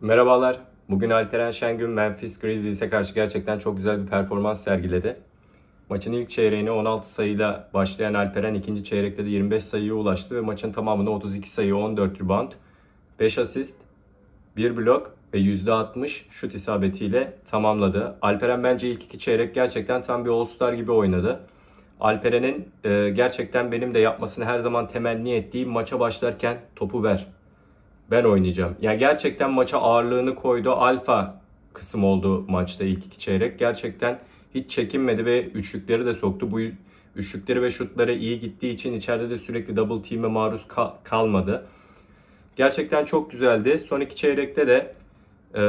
Merhabalar. Bugün Alperen Şengün Memphis Grizzlies'e karşı gerçekten çok güzel bir performans sergiledi. Maçın ilk çeyreğine 16 sayıyla başlayan Alperen ikinci çeyrekte de 25 sayıya ulaştı ve maçın tamamını 32 sayı, 14 rebound, 5 asist, 1 blok ve %60 şut isabetiyle tamamladı. Alperen bence ilk iki çeyrek gerçekten tam bir All-Star gibi oynadı. Alperen'in e, gerçekten benim de yapmasını her zaman temenni ettiğim maça başlarken topu ver ben oynayacağım. Ya gerçekten maça ağırlığını koydu. Alfa kısım oldu maçta ilk iki çeyrek. Gerçekten hiç çekinmedi ve üçlükleri de soktu. Bu üçlükleri ve şutları iyi gittiği için içeride de sürekli double team'e maruz kal- kalmadı. Gerçekten çok güzeldi. Son iki çeyrekte de e,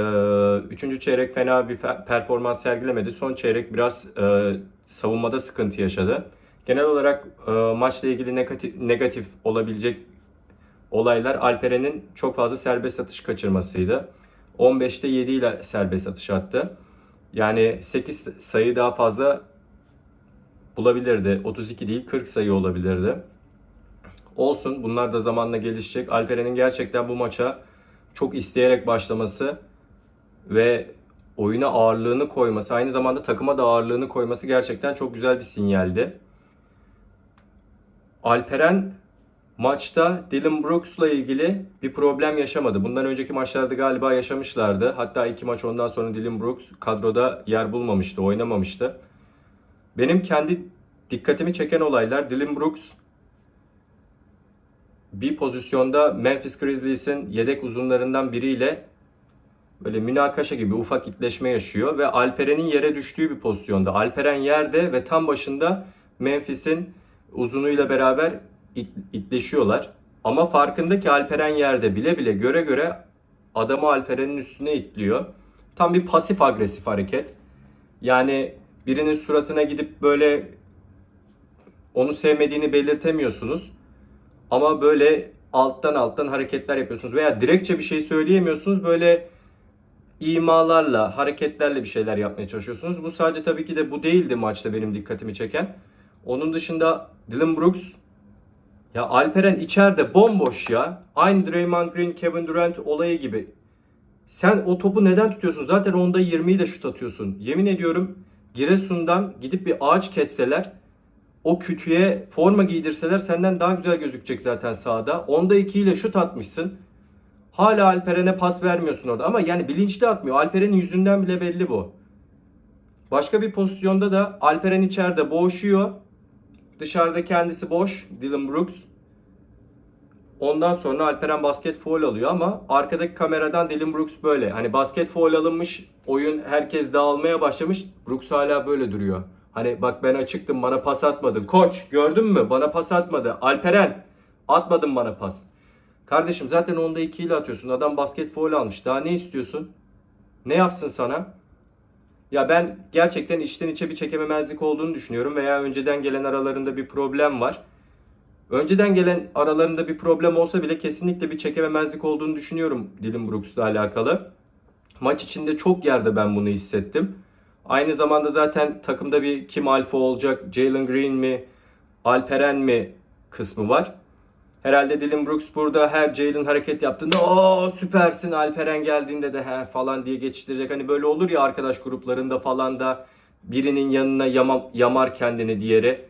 üçüncü çeyrek fena bir performans sergilemedi. Son çeyrek biraz e, savunmada sıkıntı yaşadı. Genel olarak e, maçla ilgili negatif, negatif olabilecek olaylar Alperen'in çok fazla serbest atış kaçırmasıydı. 15'te 7 ile serbest atış attı. Yani 8 sayı daha fazla bulabilirdi. 32 değil 40 sayı olabilirdi. Olsun bunlar da zamanla gelişecek. Alperen'in gerçekten bu maça çok isteyerek başlaması ve oyuna ağırlığını koyması, aynı zamanda takıma da ağırlığını koyması gerçekten çok güzel bir sinyaldi. Alperen maçta Dylan Brooks'la ilgili bir problem yaşamadı. Bundan önceki maçlarda galiba yaşamışlardı. Hatta iki maç ondan sonra Dylan Brooks kadroda yer bulmamıştı, oynamamıştı. Benim kendi dikkatimi çeken olaylar Dylan Brooks bir pozisyonda Memphis Grizzlies'in yedek uzunlarından biriyle böyle münakaşa gibi ufak itleşme yaşıyor ve Alperen'in yere düştüğü bir pozisyonda. Alperen yerde ve tam başında Memphis'in uzunuyla beraber it- itleşiyorlar. Ama farkında ki Alperen yerde bile bile göre göre adamı Alperen'in üstüne itliyor. Tam bir pasif agresif hareket. Yani birinin suratına gidip böyle onu sevmediğini belirtemiyorsunuz. Ama böyle alttan alttan hareketler yapıyorsunuz veya direktçe bir şey söyleyemiyorsunuz. Böyle imalarla, hareketlerle bir şeyler yapmaya çalışıyorsunuz. Bu sadece tabii ki de bu değildi maçta benim dikkatimi çeken. Onun dışında Dylan Brooks ya Alperen içeride bomboş ya. Aynı Draymond Green, Kevin Durant olayı gibi. Sen o topu neden tutuyorsun? Zaten onda 20 ile şut atıyorsun. Yemin ediyorum Giresun'dan gidip bir ağaç kesseler o kütüye forma giydirseler senden daha güzel gözükecek zaten sahada. Onda 2 ile şut atmışsın. Hala Alperen'e pas vermiyorsun orada. Ama yani bilinçli atmıyor. Alperen'in yüzünden bile belli bu. Başka bir pozisyonda da Alperen içeride boğuşuyor. Dışarıda kendisi boş. Dylan Brooks. Ondan sonra Alperen basket foul alıyor ama arkadaki kameradan Dylan Brooks böyle. Hani basket foul alınmış, oyun herkes dağılmaya başlamış. Brooks hala böyle duruyor. Hani bak ben açıktım bana pas atmadın. Koç gördün mü bana pas atmadı. Alperen atmadın bana pas. Kardeşim zaten onda 2 ile atıyorsun. Adam basket foul almış. Daha ne istiyorsun? Ne yapsın sana? Ya ben gerçekten içten içe bir çekememezlik olduğunu düşünüyorum veya önceden gelen aralarında bir problem var. Önceden gelen aralarında bir problem olsa bile kesinlikle bir çekememezlik olduğunu düşünüyorum Dylan Brooks'la alakalı. Maç içinde çok yerde ben bunu hissettim. Aynı zamanda zaten takımda bir kim alfa olacak, Jalen Green mi, Alperen mi kısmı var. Herhalde Dylan Brooks burada her Jalen hareket yaptığında o süpersin Alperen geldiğinde de he falan diye geçiştirecek. Hani böyle olur ya arkadaş gruplarında falan da birinin yanına yama, yamar kendini diğeri.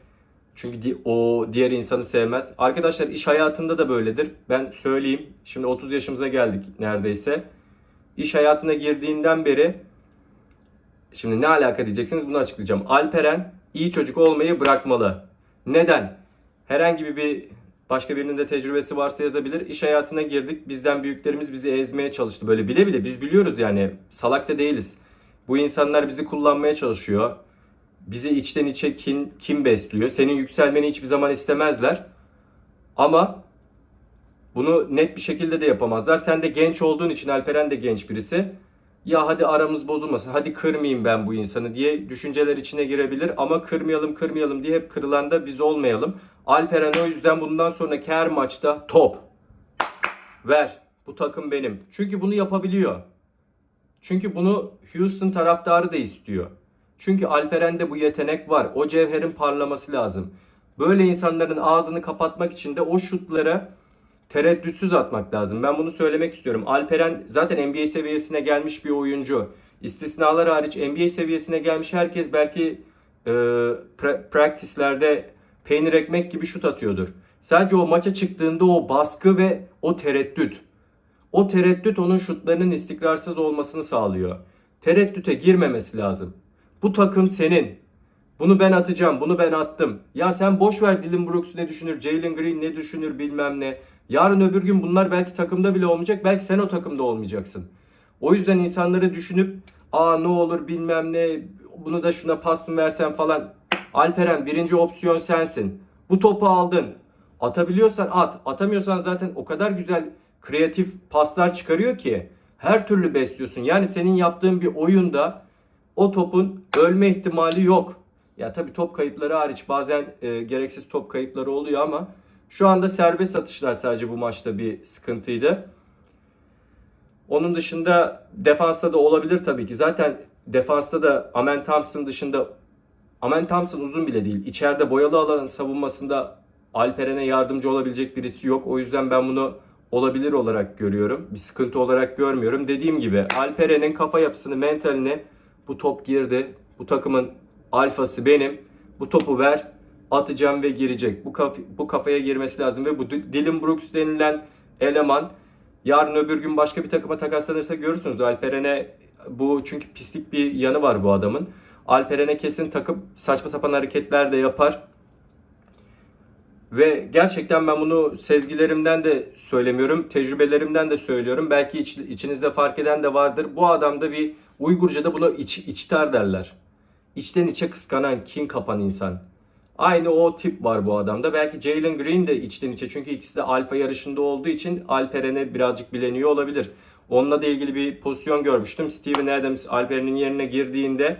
Çünkü di- o diğer insanı sevmez. Arkadaşlar iş hayatında da böyledir. Ben söyleyeyim. Şimdi 30 yaşımıza geldik neredeyse. İş hayatına girdiğinden beri Şimdi ne alaka diyeceksiniz bunu açıklayacağım. Alperen iyi çocuk olmayı bırakmalı. Neden? Herhangi bir başka birinin de tecrübesi varsa yazabilir. İş hayatına girdik. Bizden büyüklerimiz bizi ezmeye çalıştı. Böyle bile bile biz biliyoruz yani. Salak da değiliz. Bu insanlar bizi kullanmaya çalışıyor. Bizi içten içe kin, kim besliyor. Senin yükselmeni hiçbir zaman istemezler. Ama bunu net bir şekilde de yapamazlar. Sen de genç olduğun için Alperen de genç birisi. Ya hadi aramız bozulmasın, hadi kırmayayım ben bu insanı diye düşünceler içine girebilir. Ama kırmayalım kırmayalım diye hep kırılan da biz olmayalım. Alperen o yüzden bundan sonraki her maçta top. Ver. Bu takım benim. Çünkü bunu yapabiliyor. Çünkü bunu Houston taraftarı da istiyor. Çünkü Alperen'de bu yetenek var. O cevherin parlaması lazım. Böyle insanların ağzını kapatmak için de o şutları tereddütsüz atmak lazım. Ben bunu söylemek istiyorum. Alperen zaten NBA seviyesine gelmiş bir oyuncu. İstisnalar hariç NBA seviyesine gelmiş herkes belki e, pra- practice'lerde peynir ekmek gibi şut atıyordur. Sadece o maça çıktığında o baskı ve o tereddüt. O tereddüt onun şutlarının istikrarsız olmasını sağlıyor. Tereddüte girmemesi lazım. Bu takım senin. Bunu ben atacağım, bunu ben attım. Ya sen boş ver Dylan Brooks ne düşünür, Jalen Green ne düşünür bilmem ne. Yarın öbür gün bunlar belki takımda bile olmayacak, belki sen o takımda olmayacaksın. O yüzden insanları düşünüp aa ne olur bilmem ne bunu da şuna pas mı versen falan. Alperen birinci opsiyon sensin. Bu topu aldın. Atabiliyorsan at. Atamıyorsan zaten o kadar güzel kreatif paslar çıkarıyor ki her türlü besliyorsun. Yani senin yaptığın bir oyunda o topun ölme ihtimali yok. Ya tabii top kayıpları hariç bazen e, gereksiz top kayıpları oluyor ama şu anda serbest atışlar sadece bu maçta bir sıkıntıydı. Onun dışında defansta da olabilir tabii ki. Zaten defansta da Amen Thompson dışında Amen Thompson uzun bile değil. İçeride boyalı alan savunmasında Alperen'e yardımcı olabilecek birisi yok. O yüzden ben bunu olabilir olarak görüyorum. Bir sıkıntı olarak görmüyorum. Dediğim gibi Alperen'in kafa yapısını, mentalini bu top girdi. Bu takımın alfası benim. Bu topu ver, atacağım ve girecek. Bu, kaf- bu kafaya girmesi lazım ve bu Dylan Brooks denilen eleman yarın öbür gün başka bir takıma takaslanırsa görürsünüz. Alperen'e bu çünkü pislik bir yanı var bu adamın. Alperen'e kesin takıp saçma sapan hareketler de yapar. Ve gerçekten ben bunu sezgilerimden de söylemiyorum, tecrübelerimden de söylüyorum. Belki iç- içinizde fark eden de vardır. Bu adamda bir Uygurca'da buna iç, içter derler. İçten içe kıskanan, kin kapan insan. Aynı o tip var bu adamda. Belki Jalen Green de içten içe çünkü ikisi de alfa yarışında olduğu için Alperen'e birazcık bileniyor olabilir. Onunla da ilgili bir pozisyon görmüştüm. Steven Adams Alperen'in yerine girdiğinde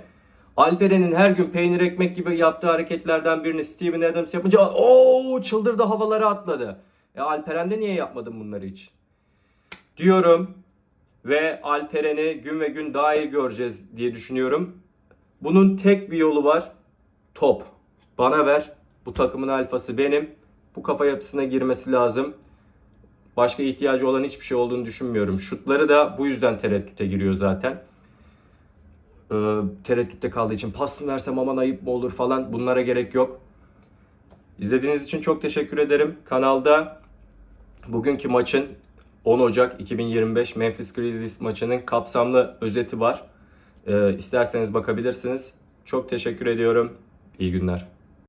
Alperen'in her gün peynir ekmek gibi yaptığı hareketlerden birini Steven Adams yapınca o çıldırdı havalara atladı. E Alperen'de niye yapmadın bunları hiç? Diyorum ve Alperen'i gün ve gün daha iyi göreceğiz diye düşünüyorum. Bunun tek bir yolu var. Top. Bana ver. Bu takımın alfası benim. Bu kafa yapısına girmesi lazım. Başka ihtiyacı olan hiçbir şey olduğunu düşünmüyorum. Şutları da bu yüzden tereddüte giriyor zaten. Ee, tereddütte kaldığı için pas mı versem aman ayıp mı olur falan bunlara gerek yok. İzlediğiniz için çok teşekkür ederim. Kanalda bugünkü maçın 10 Ocak 2025 Memphis Grizzlies maçının kapsamlı özeti var. Ee, isterseniz bakabilirsiniz. Çok teşekkür ediyorum. İyi günler.